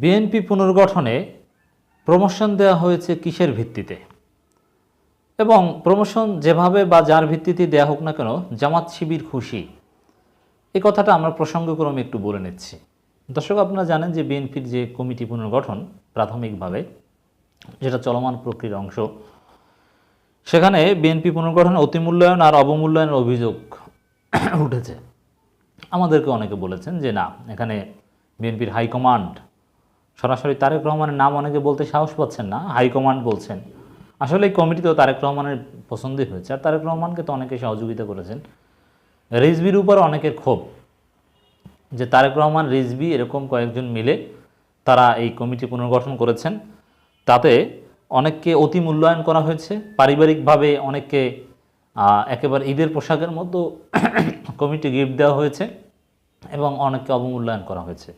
BNP পুনর্গঠনে promotion দেওয়া হয়েছে কিসের ভিত্তিতে? এবং প্রমোশন যেভাবে বা যার ভিত্তিতে দেয়া হোক না কেন, জামাত শিবির খুশি। এই কথাটা আমরা প্রসঙ্গক্রমে একটু বলে নিচ্ছি। দর্শক, আপনারা জানেন যে বিএনপির যে কমিটি পুনর্গঠন প্রাথমিকভাবে, যেটা চলমান প্রক্রিয়ার অংশ, সেখানে বিএনপি পুনর্গঠনে অতিমূল্যায়ন আর অবমূল্যায়নের অভিযোগ উঠেছে। আমাদেরকে অনেকে বলেছেন যে না, এখানে বিএনপির হাইকমান্ড সরাসরি তারেক রহমানের নাম অনেকে বলতে সাহস পাচ্ছেন না হাইকমান্ড বলছেন। আসলে এই কমিটিতেও তারেক রহমানের পছন্দই হয়েছে। আর তারেক রহমানকে তো অনেকে সহযোগিতা করেছেন। রিজবির উপর অনেকের ক্ষোভ যে তারেক রহমান রিজবি এরকম কয়েকজন মিলে তারা এই কমিটি পুনর্গঠন করেছেন। তাতে অনেককে অতি মূল্যায়ন করা হয়েছে। পারিবারিকভাবে অনেককে একেবারে ঈদের পোশাকের মতো কমিটি গিফট দেওয়া হয়েছে এবং অনেককে অবমূল্যায়ন করা হয়েছে।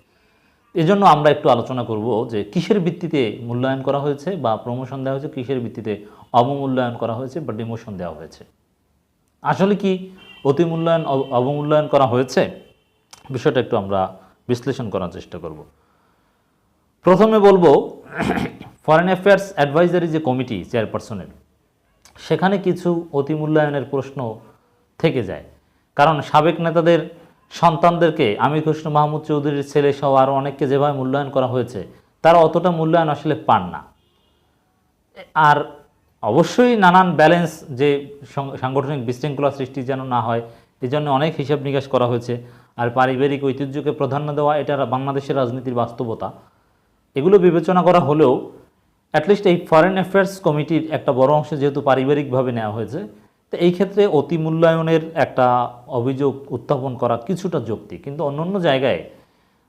এজন্য আমরা একটু আলোচনা করব যে কিসের ভিত্তিতে মূল্যায়ন করা হয়েছে বা প্রমোশন দেওয়া হয়েছে, কিসের ভিত্তিতে অবমূল্যায়ন করা হয়েছে বা ডিমোশন দেওয়া হয়েছে। আসলে কি অতি মূল্যায়ন অবমূল্যায়ন করা হয়েছে? বিষয়টা একটু আমরা বিশ্লেষণ করার চেষ্টা করব। প্রথমে বলব ফরেন অ্যাফেয়ার্স অ্যাডভাইজারি যে কমিটি চেয়ারপারসনের সেখানে কিছু অতি মূল্যায়নের প্রশ্ন থেকে যায়। কারণ সাবেক নেতাদের সন্তানদেরকে আমির কৃষ্ণ মাহমুদ চৌধুরীর ছেলে সহ আরও অনেককে যেভাবে মূল্যায়ন করা হয়েছে, তারা অতটা মূল্যায়ন আসলে পান না। আর অবশ্যই নানান ব্যালেন্স যে সাংগঠনিক বিশৃঙ্খলা সৃষ্টি যেন না হয় এই জন্য অনেক হিসাব নিকাশ করা হয়েছে। আর পারিবারিক ঐতিহ্যকে প্রাধান্য দেওয়া, এটা বাংলাদেশের রাজনীতির বাস্তবতা। এগুলো বিবেচনা করা হলেও অ্যাটলিস্ট এই ফরেন অ্যাফেয়ার্স কমিটির একটা বড় অংশ যেহেতু পারিবারিকভাবে নেওয়া হয়েছে তো এই ক্ষেত্রে অতি মূল্যায়নের একটা অভিযোগ উত্থাপন করা কিছুটা যুক্তি কিন্তু অন্যান্য জায়গায়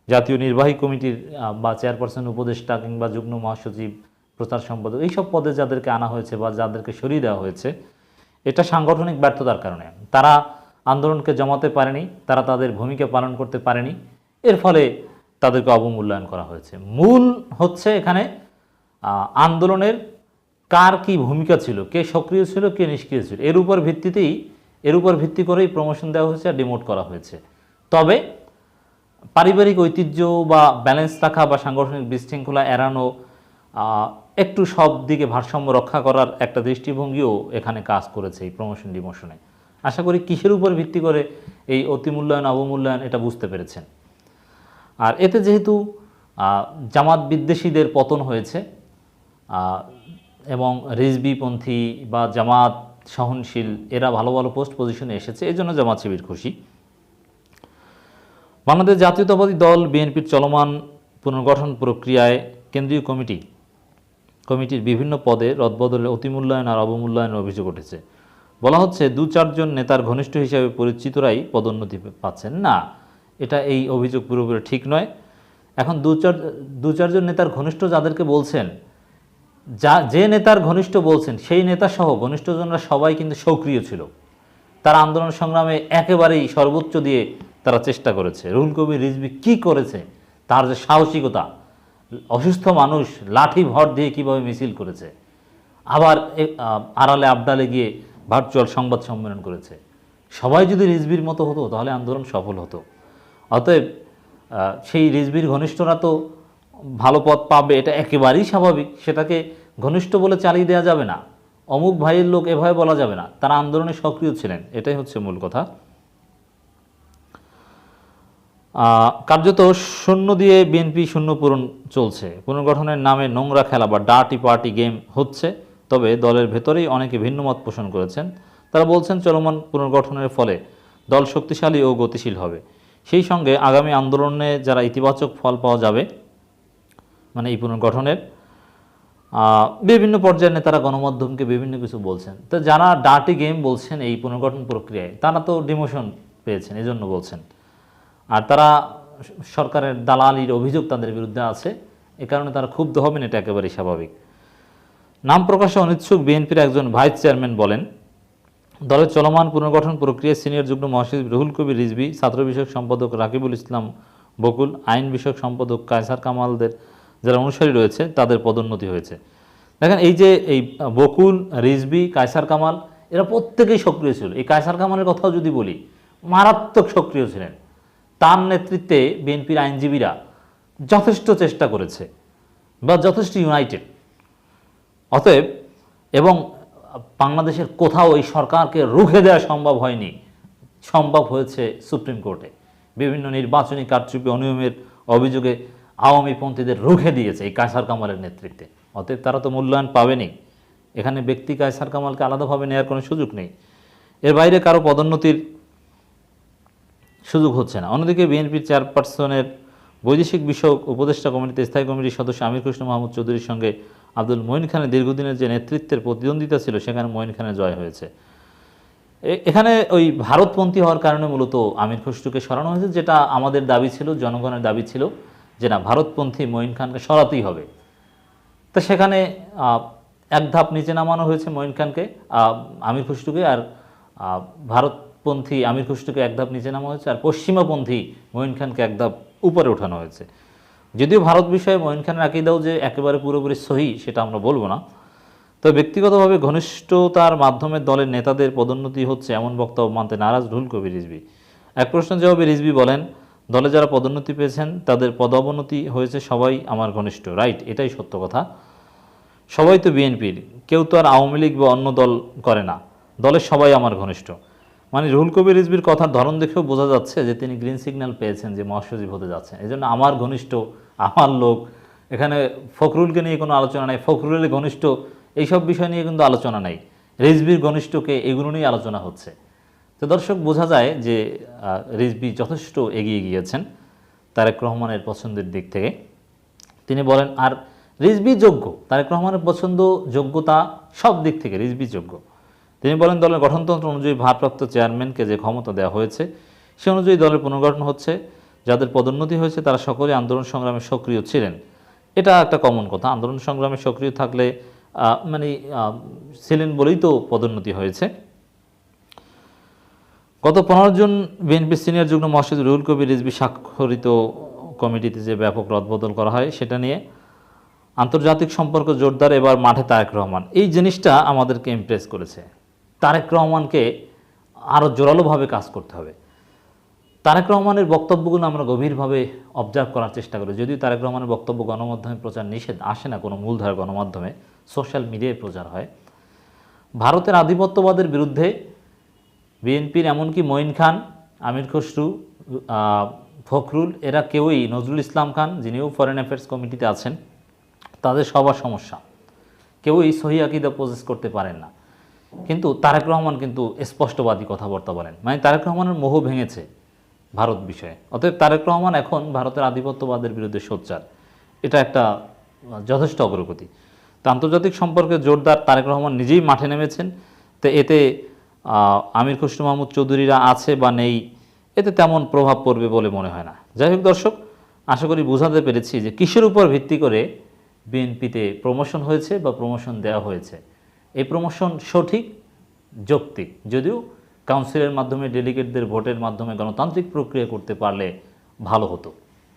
জাতীয় নির্বাহী কমিটির বা চেয়ারপারসন, উপদেষ্টা কিংবা যুগ্ম মহাসচিব, প্রচার সম্পাদক, এইসব পদে যাদেরকে আনা হয়েছে বা যাদেরকে সরিয়ে দেওয়া হয়েছে, এটা সাংগঠনিক ব্যর্থতার কারণে। তারা আন্দোলনকে জমাতে পারেনি, তারা তাদের ভূমিকা পালন করতে পারেনি, এর ফলে তাদেরকে অবমূল্যায়ন করা হয়েছে। মূল হচ্ছে এখানে আন্দোলনের কার কি ভূমিকা ছিল? কে সক্রিয় ছিল, কে নিষ্ক্রিয় ছিল? এর উপর ভিত্তিতেই, এর উপর ভিত্তি করেই প্রমোশন দেওয়া হয়েছে আর ডিমোট করা হয়েছে। তবে, পারিবারিক ঐতিহ্য বা ব্যালেন্স রাখা বা সাংগঠনিক বিশৃঙ্খলা এড়ানো একটু সব দিকে ভারসাম্য রক্ষা করার একটা দৃষ্টিভঙ্গিও এখানে কাজ করেছে এই প্রমোশন ডিমোশনে আশা করি কিসের উপর ভিত্তি করে এই অতিমূল্যায়ন অবমূল্যায়ন এটা বুঝতে পেরেছেন। আর এতে যেহেতু জামাত বিদ্বেষীদের পতন হয়েছে এবং রিজবিপন্থী বা জামাত সহনশীল, এরা ভালো ভালো পোস্ট পজিশনে এসেছে এই জন্য জামাত শিবির খুশি। বাংলাদেশ জাতীয়তাবাদী দল বিএনপির চলমান পুনর্গঠন প্রক্রিয়ায় কেন্দ্রীয় কমিটি, কমিটির বিভিন্ন পদে রদবদলে অতিমূল্যায়ন আর অবমূল্যায়নের অভিযোগ উঠেছে। বলা হচ্ছে, দু চারজন নেতার ঘনিষ্ঠ হিসাবে পরিচিতরাই পদোন্নতি পাচ্ছেন। না, এটা এই অভিযোগ পুরোপুরি ঠিক নয়। এখন দু চার, দু চারজন নেতার ঘনিষ্ঠ যাদেরকে বলছেন যা, যে নেতার ঘনিষ্ঠ বলছেন, সেই নেতা সহ ঘনিষ্ঠজনরা সবাই কিন্তু সক্রিয় ছিল। তারা আন্দোলন সংগ্রামে একেবারেই সর্বোচ্চ দিয়ে তারা চেষ্টা করেছে। রুহুল কবির রিজবি কি করেছে, তার যে সাহসিকতা, অসুস্থ মানুষ লাঠি ভর দিয়ে কীভাবে মিছিল করেছে, আবার আড়ালে আবডালে গিয়ে ভার্চুয়াল সংবাদ সম্মেলন করেছে। সবাই যদি রিজবির মতো হতো, তাহলে আন্দোলন সফল হতো। অতএব সেই রিজবির ঘনিষ্ঠরা তো ভালো পথ পাবে, এটা একেবারেই স্বাভাবিক। সেটাকে ঘনিষ্ঠ বলে চালিয়ে দেওয়া যাবে না। অমুক ভাইয়ের লোক এভাবে বলা যাবে না। তারা আন্দোলনে সক্রিয় ছিলেন। এটাই হচ্ছে মূল কথা। কার্যত শূন্য দিয়ে বিএনপি শূন্য পূরণ চলছে। পুনর্গঠনের নামে নোংরা খেলা বা ডার্টি পার্টি গেম হচ্ছে। তবে দলের ভেতরেই অনেকে ভিন্ন মত পোষণ করেছেন। তারা বলছেন, চলমান পুনর্গঠনের ফলে দল শক্তিশালী ও গতিশীল হবে। সেই সঙ্গে আগামী আন্দোলনে যারা ইতিবাচক ফল পাওয়া যাবে মানে এই পুনর্গঠনের। বিভিন্ন পর্যায়ের নেতারা গণমাধ্যমকে বিভিন্ন কিছু বলছেন। তো যারা ডার্টি গেম বলছেন এই পুনর্গঠন প্রক্রিয়ায়, তারা তো ডিমোশন পেয়েছেন, এজন্য বলছেন। আর তারা সরকারের দালালির অভিযোগ তাদের বিরুদ্ধে আছে, এ কারণে তারা ক্ষুব্ধ হবেন, এটা একেবারেই স্বাভাবিক। নাম প্রকাশে অনিচ্ছুক বিএনপির একজন ভাইস চেয়ারম্যান বলেন, দলের চলমান পুনর্গঠন প্রক্রিয়ায় সিনিয়র যুগ্ম মহাসচিব রুহুল কবির রিজভি, ছাত্র বিষয়ক সম্পাদক রাকিবুল ইসলাম বকুল, আইন বিষয়ক সম্পাদক কায়সার কামালদের যারা অনুসারী রয়েছে, তাদের পদোন্নতি হয়েছে। দেখেন, এই যে এই বকুল, রিজবি, কায়সার কামাল, এরা প্রত্যেকেই সক্রিয় ছিল। এই কায়সার কামালের কথাও যদি বলি, মারাত্মক সক্রিয় ছিলেন। তার নেতৃত্বে বিএনপির আইনজীবীরা যথেষ্ট চেষ্টা করেছে বা যথেষ্ট ইউনাইটেড অতএব, এবং বাংলাদেশের কোথাও এই সরকারকে রুখে দেওয়া সম্ভব হয়নি, সম্ভব হয়েছে সুপ্রিম কোর্টে। বিভিন্ন নির্বাচনী কারচুপি, অনিয়মের অভিযোগে আওয়ামী পন্থীদের রুখে দিয়েছে এই কায়সার কামালের নেতৃত্বে। অতএব তারা তো মূল্যায়ন পাবেনি। এখানে ব্যক্তি কায়সার কামালকে আলাদাভাবে নেওয়ার কোনো সুযোগ নেই। এর বাইরে কারও পদোন্নতির সুযোগ হচ্ছে না। অন্যদিকে বিএনপির চেয়ারপারসনের বৈদেশিক বিষয়ক উপদেষ্টা কমিটিতে স্থায়ী কমিটির সদস্য আমির কৃষ্ণ মাহমুদ চৌধুরীর সঙ্গে আব্দুল মঈন খানের দীর্ঘদিনের যে নেতৃত্বের প্রতিদ্বন্দ্বিতা ছিল, সেখানে মঈন খানের জয় হয়েছে। এখানে ওই ভারতপন্থী হওয়ার কারণে মূলত আমির খসরুকে সরানো হয়েছে, যেটা আমাদের দাবি ছিল, জনগণের দাবি ছিল। যে না, ভারতপন্থী মঈন খানকে সরাতেই হবে। তো সেখানে এক ধাপ নিচে নামানো হয়েছে মঈন খানকে আমির খুসরুকে, আর ভারতপন্থী আমির খুসরুকে এক ধাপ নিচে নামানো হয়েছে, আর পশ্চিমাপন্থী মঈন খানকে এক ধাপ উপরে ওঠানো হয়েছে। যদিও ভারত বিষয়ে মঈন খানের আকিদাও যে একেবারে পুরোপুরি সহি, সেটা আমরা বলব না। তো ব্যক্তিগতভাবে ঘনিষ্ঠতার মাধ্যমে দলের নেতাদের পদোন্নতি হচ্ছে, এমন বক্তব্য মানতে নারাজ রুহুল কবির রিজভি। এক প্রশ্নের জবাবে রিজভি বলেন দলে যারা পদোন্নতি পেয়েছেন, তাদের পদাবনতি হয়েছে সবাই আমার ঘনিষ্ঠ। রাইট এটাই সত্য কথা। সবাই তো বিএনপির, কেউ তো আর আওয়ামী লীগ বা অন্য দল করে না। দলের সবাই আমার ঘনিষ্ঠ। মানে রুহুল কবির রিজবির কথার ধরন দেখেও বোঝা যাচ্ছে যে তিনি গ্রিন সিগন্যাল পেয়েছেন যে মহাসচিব হতে যাচ্ছেন। এই জন্য আমার ঘনিষ্ঠ, আমার লোক, এখানে ফখরুলকে নিয়ে কোনো আলোচনা নেই। ফখরুলের ঘনিষ্ঠ, এইসব বিষয় নিয়ে কিন্তু আলোচনা নেই। রিজবির ঘনিষ্ঠকে এগুলো নিয়ে আলোচনা হচ্ছে। তো দর্শক, বোঝা যায় যে রিজবি যথেষ্ট এগিয়ে গিয়েছেন তারেক রহমানের পছন্দের দিক থেকে। তিনি বলেন, আর রিজবি যোগ্য, তারেক রহমানের পছন্দ, যোগ্যতা সব দিক থেকে রিজবি যোগ্য। তিনি বলেন, দলের গঠনতন্ত্র অনুযায়ী ভারপ্রাপ্ত চেয়ারম্যানকে যে ক্ষমতা দেওয়া হয়েছে, সে অনুযায়ী দলের পুনর্গঠন হচ্ছে। যাদের পদোন্নতি হয়েছে, তারা সকলে আন্দোলন সংগ্রামে সক্রিয় ছিলেন। এটা একটা কমন কথা। আন্দোলন সংগ্রামে সক্রিয় থাকলে মানে ছিলেন বলেই তো পদোন্নতি হয়েছে। গত পনেরো জন বিএনপি সিনিয়র যুগ্ম মহাসচিব রুহুল কবির রিজবি স্বাক্ষরিত কমিটিতে যে ব্যাপক রদবদল করা হয়, সেটা নিয়ে আন্তর্জাতিক সম্পর্ক জোরদার এবার মাঠে তারেক রহমান। এই জিনিসটা আমাদেরকে ইমপ্রেস করেছে। তারেক রহমানকে আরও জোরালোভাবে কাজ করতে হবে। তারেক রহমানের বক্তব্যগুলো আমরা গভীরভাবে অবজার্ভ করার চেষ্টা করি। যদিও তারেক রহমানের বক্তব্য গণমাধ্যমে প্রচার নিষেধ, আসে না কোনো মূলধারা গণমাধ্যমে সোশ্যাল মিডিয়ায় প্রচার হয়। ভারতের আধিপত্যবাদের বিরুদ্ধে বিএনপির এমনকি মঈন খান, আমির খসরু ফখরুল, এরা কেউই নজরুল ইসলাম খান, যিনিও ফরেন অ্যাফেয়ার্স কমিটিতে আছেন, তাদের সবার সমস্যা। কেউই সহি আকিদা প্রসেস করতে পারেন না। কিন্তু তারেক রহমান কিন্তু স্পষ্টবাদী কথাবার্তা বলেন। মানে তারেক রহমানের মোহ ভেঙেছে ভারত বিষয়ে। অতএব তারেক রহমান এখন ভারতের আধিপত্যবাদের বিরুদ্ধে সোচ্চার। এটা একটা যথেষ্ট অগ্রগতি। তো আন্তর্জাতিক সম্পর্কে জোরদার তারেক রহমান নিজেই মাঠে নেমেছেন। তো এতে আমির খসরু মাহমুদ চৌধুরীরা আছে বা নেই, এতে তেমন প্রভাব পড়বে বলে মনে হয় না। যাই হোক দর্শক, আশা করি বোঝাতে পেরেছি যে কিসের উপর ভিত্তি করে বিএনপিতে প্রমোশন হয়েছে বা প্রমোশন দেওয়া হয়েছে। এই প্রমোশন সঠিক, যৌক্তিক, যদিও কাউন্সিলের মাধ্যমে ডেলিগেটদের ভোটের মাধ্যমে গণতান্ত্রিক প্রক্রিয়া করতে পারলে ভালো হতো।